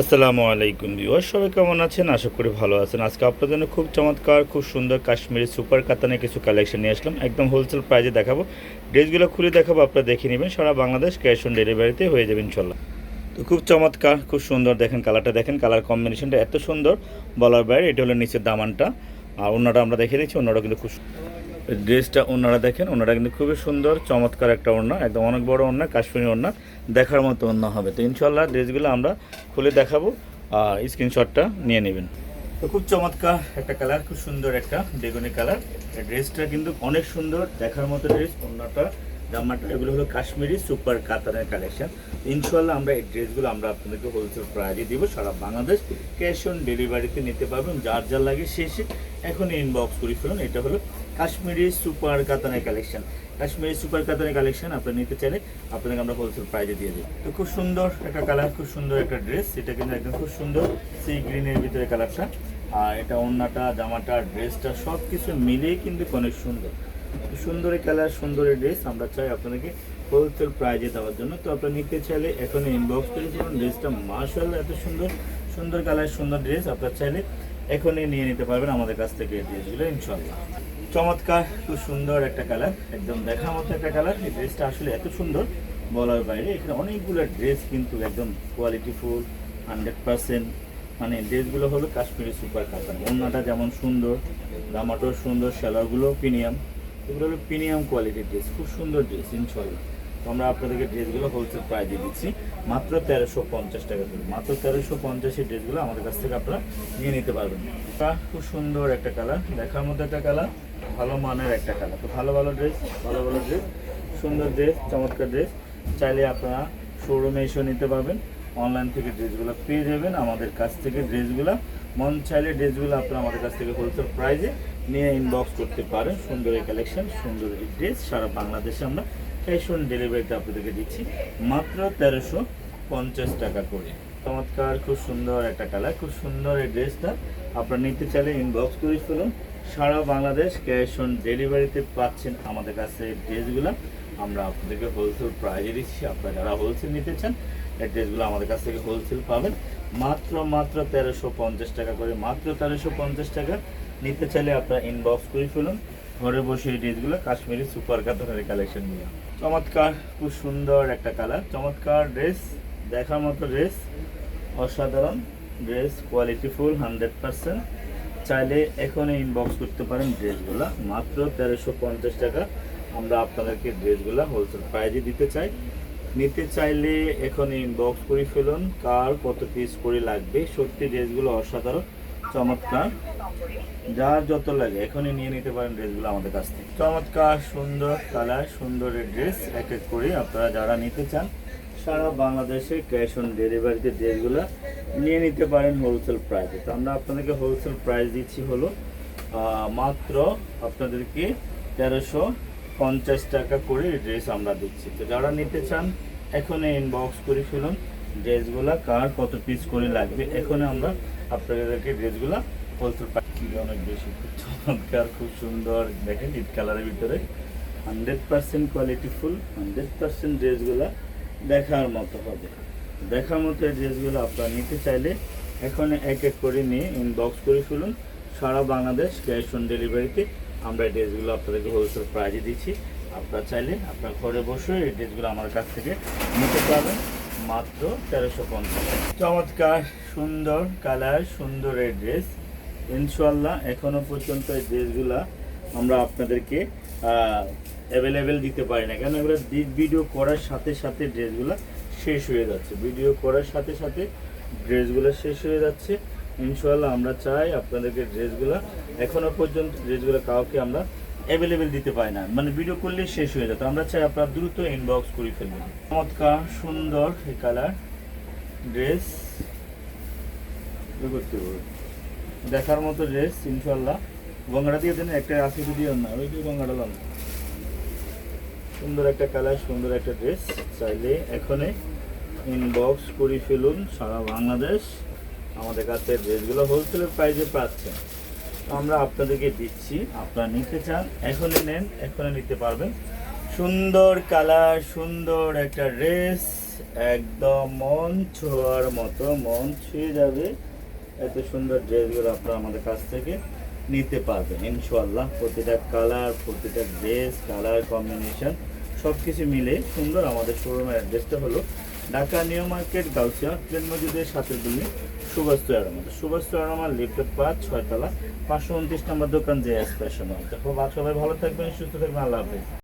আসসালামু আলাইকুম ভিউয়ার সবাই কেমন আছেন? আশা করি ভালো আছেন। আজকে আপনাদের জন্য খুব চমৎকার, খুব সুন্দর কাশ্মীরি সুপার কাতানে কিছু কালেকশন নিয়ে আসলাম। একদম হোলসেল প্রাইজে দেখাবো। ড্রেসগুলো খুলে দেখাবো, আপনারা দেখে নেবেন। সারা বাংলাদেশ ক্যাশ অন ডেলিভারিতে হয়ে যাবে ইনশাল্লাহ তো খুব চমৎকার, খুব সুন্দর। দেখেন কালারটা দেখেন কালার কম্বিনেশনটা এত সুন্দর। বলার বাইরে এটা হলো নিচের দামানটা। আর অন্যটা আমরা দেখে দিচ্ছি, অন্যটা কিন্তু খুব ড্রেসটা ওনারা দেখেন ওনারা কিন্তু খুবই সুন্দর, চমৎকার একটা ওড়না একদম অনেক বড় ওড়না কাশ্মীরি ওড়না দেখার মতো ওড়না হবে। তো ইনশাল্লাহ ড্রেসগুলো আমরা খুলে দেখাবো আর স্ক্রিনশটটা নিয়ে নেবেন। তো খুব চমৎকার একটা কালার, খুব সুন্দর একটা বেগুনি কালার। ড্রেসটা কিন্তু অনেক সুন্দর, দেখার মতো ড্রেস, অন্যটা জামাটা, এগুলো হলো কাশ্মীরি সুপার কাতানের কালেকশন। ইনশাল্লাহ আমরা এই ড্রেসগুলো আমরা আপনাদেরকে হোলসেল প্রাইজে দিব, সারা বাংলাদেশ ক্যাশ অন ডেলিভারিতে নিতে পারবেন, যার যার লাগে শেষে এখন ইনবক্স করে ফেলুন, এটা হলো কাশ্মীরি সুপার কাতানের কালেকশন কাশ্মীরি সুপার কাতানের কালেকশন আপনারা নিতে চাইলে আপনাকে আমরা হোলসেল প্রাইজে দিয়ে দিই তো খুব সুন্দর একটা কালার খুব সুন্দর একটা ড্রেস এটা কিন্তু একদম খুব সুন্দর সি গ্রিনের ভিতরে কালারটা আর এটা ওড়নাটা, জামাটা ড্রেসটা সব কিছু মিলিয়ে কিন্তু অনেক সুন্দর। সুন্দর কালার সুন্দর ড্রেস আমরা চাই আপনাদেরকে হোলসেল প্রাইজে দেওয়ার জন্য। তো আপনারা নিতে চাইলে এখন ইনবক্স করে ফেলুন ড্রেসটা মার্শাল এত সুন্দর সুন্দর কালার সুন্দর ড্রেস আপনারা চাইলে এখনই নিয়ে নিতে পারবেন আমাদের কাছ থেকে এই ড্রেসগুলো ইনশাল্লাহ চমৎকার, খুব সুন্দর একটা কালার, একদম দেখার মতো একটা কালার। এই ড্রেসটা আসলে এত সুন্দর, বলার বাইরে, এখানে অনেকগুলো ড্রেস কিন্তু একদম কোয়ালিটিফুল হান্ড্রেড পার্সেন্ট মানে ড্রেসগুলো হলো কাশ্মীরি সুপার কাতান ওড়নাটা যেমন সুন্দর জামাটাও সুন্দর সেলারগুলো প্রিমিয়াম। এগুলো হলো প্রিমিয়াম কোয়ালিটির ড্রেস, খুব সুন্দর ড্রেস ইনশাল্লাহ তো আমরা আপনাদেরকে ড্রেসগুলো হোলসেল প্রায় দিয়ে দিচ্ছি। মাত্র তেরোশো পঞ্চাশ টাকা করে। মাত্র তেরোশো পঞ্চাশের ড্রেসগুলো আমাদের কাছ থেকে আপনারা নিয়ে নিতে পারবেন। খুব সুন্দর একটা কালার দেখার মধ্যে একটা কালার ভালো মানের একটা কালার তো ভালো ভালো ড্রেস ভালো ভালো ড্রেস সুন্দর ড্রেস চমৎকার ড্রেস চাইলে আপনারা শোরুমে এসেও নিতে পারবেন। অনলাইন থেকে ড্রেসগুলো পেয়ে যাবেন। আমাদের কাছ থেকে ড্রেসগুলো, মন চাইলে ড্রেসগুলো আপনারা আমাদের কাছ থেকে হোলসেল প্রাইজে নিয়ে ইনবক্স করতে পারেন। সুন্দর এই কালেকশন সুন্দর এই ড্রেস সারা বাংলাদেশে আমরা ক্যাশ অন ডেলিভারিতে আপনাদেরকে দিচ্ছি মাত্র তেরোশো পঞ্চাশ টাকা করে। চমৎকার, খুব সুন্দর একটা কালার খুব সুন্দর এই ড্রেসটা আপনারা নিতে চাইলে ইনবক্স করে ফেলুন। সারা বাংলাদেশ ক্যাশ অন ডেলিভারিতে পাচ্ছেন আমাদের কাছে ড্রেসগুলো আমরা আপনাদেরকে হোলসেল প্রাইজে দিচ্ছি। আপনারা যারা হোলসেল নিতে চান, এই ড্রেসগুলো আমাদের কাছ থেকে হোলসেল পাবেন। মাত্র মাত্র তেরোশো পঞ্চাশ টাকা করে, মাত্র তেরোশো পঞ্চাশ টাকা। নিতে চাইলে আপনারা ইনবক্স করে ফেলুন। ঘরে বসে এই ড্রেসগুলো কাশ্মীরি সুপার কাতারের কালেকশন নিয়ে। চমৎকার, খুব সুন্দর একটা কালার চমৎকার ড্রেস দেখার মতো ড্রেস অসাধারণ dress quality full hundred percent চাইলে এখনই ইনবক্স করতে পারেন ড্রেসগুলো। মাত্র তেরোশো পঞ্চাশ টাকা আমরা আপনাদেরকে ড্রেসগুলো হোলসেল প্রাইজে দিতে চাই। নিতে চাইলে এখন ইনবক্স করে ফেলুন। কার কত পিস করে লাগবে? সত্যি ড্রেসগুলো অসাধারণ। চমৎকার। যার যত লাগে, এখনই নিয়ে নিতে পারেন ড্রেসগুলো আমাদের কাছ থেকে। চমৎকার, সুন্দর কালার সুন্দর ড্রেস, এক এক করে আপনারা যারা নিতে চান, সারা বাংলাদেশে ক্যাশ অন ডেলিভারিতে ড্রেসগুলো নিয়ে নিতে পারেন হোলসেল প্রাইসে তো আমরা আপনাদেরকে হোলসেল প্রাইস দিচ্ছি হলো মাত্র আপনাদেরকে তেরোশো পঞ্চাশ টাকা করে ড্রেস আমরা দিচ্ছি। তো যারা নিতে চান, এখনই ইনবক্স করে ফেলুন, ড্রেসগুলো, কার কত পিস করে লাগবে এখন আমরা আপনাদেরকে ড্রেসগুলো হোলসেল প্রাইস অনেক বেশি চমৎকার, খুব সুন্দর। দেখেন ইট কালারের ভিতরে। Hundred percent quality full, hundred percent ড্রেসগুলো দেখার মতো হবে। দেখার মতো ড্রেসগুলো আপনারা নিতে চাইলে এখন এক এক করে নিয়ে ইনবক্স করে ফেলুন। সারা বাংলাদেশ ক্যাশ অন ডেলিভারিতে আমরা এই ড্রেসগুলো আপনাদেরকে হোলসেল প্রাইজে দিচ্ছি। আপনারা চাইলে আপনার ঘরে বসে এই ড্রেসগুলো আমার কাছ থেকে নিতে পারবেন। মাত্র তেরোশো পঞ্চাশ। চমৎকার, সুন্দর কালার, সুন্দর এই ড্রেস ইনশাল্লাহ এখনও পর্যন্ত এই ড্রেসগুলা আমরা আপনাদেরকে অ্যাভেলেবেল দিতে পারি না। কেন এগুলো ভিডিও করার সাথে সাথে ড্রেসগুলো শেষ হয়ে যাচ্ছে। ভিডিও করার সাথে সাথে ড্রেসগুলো শেষ হয়ে যাচ্ছে। ইনশাল্লাহ আমরা চাই আপনাদেরকে ড্রেসগুলো এখনও পর্যন্ত ড্রেসগুলো কাউকে আমরা অ্যাভেলেবেল দিতে পারি না। মানে ভিডিও করলেই শেষ হয়ে যেত আমরা চাই আপনারা দ্রুত ইনবক্স করে ফেলবেন। চমৎকার, সুন্দর এই কালার ড্রেস করতে পারবে দেখার মতো ড্রেস ইনশাল্লাহ গঙ্গাটা দিয়ে দেন, একটা আশি দিয়ে না। ওই গঙ্গাটা লাম সুন্দর একটা কালার সুন্দর একটা ড্রেস চাইলে এখনই ইনবক্স করে ফেলুন। সারা বাংলাদেশ আমাদের কাছে ড্রেসগুলো হোলসেলের প্রাইসে পাচ্ছেন তো আমরা আপনাদেরকে দিচ্ছি। আপনারা নিতে চান, এখনই নেন, এখনই নিতে পারবেন। সুন্দর কালার, সুন্দর একটা ড্রেস, একদম মন ছোঁয়ার মতো, মন ছুঁয়ে যাবে এত সুন্দর ড্রেসগুলো আপনারা আমাদের কাছ থেকে নিতে পারবেন। ইনশাল্লাহ প্রতিটা কালার, প্রতিটা ড্রেস, কালার কম্বিনেশন সব কিছু মিলে সুন্দর আমাদের শোরুমের অ্যাড্রেসটা হলো ঢাকা নিউ মার্কেট, গাউসিয়া, ট্রেন মজুদের সাথে বিল্ডিং আরামা সুভাষ আরামার লিফটের পাঁচ ছয়তলা পাঁচশো উনত্রিশ নম্বর দোকান যে এস ফ্যাশন দেখো সবাই ভালো থাকবেন, সুস্থ থাকবেন, আল্লাহ হাফিজ।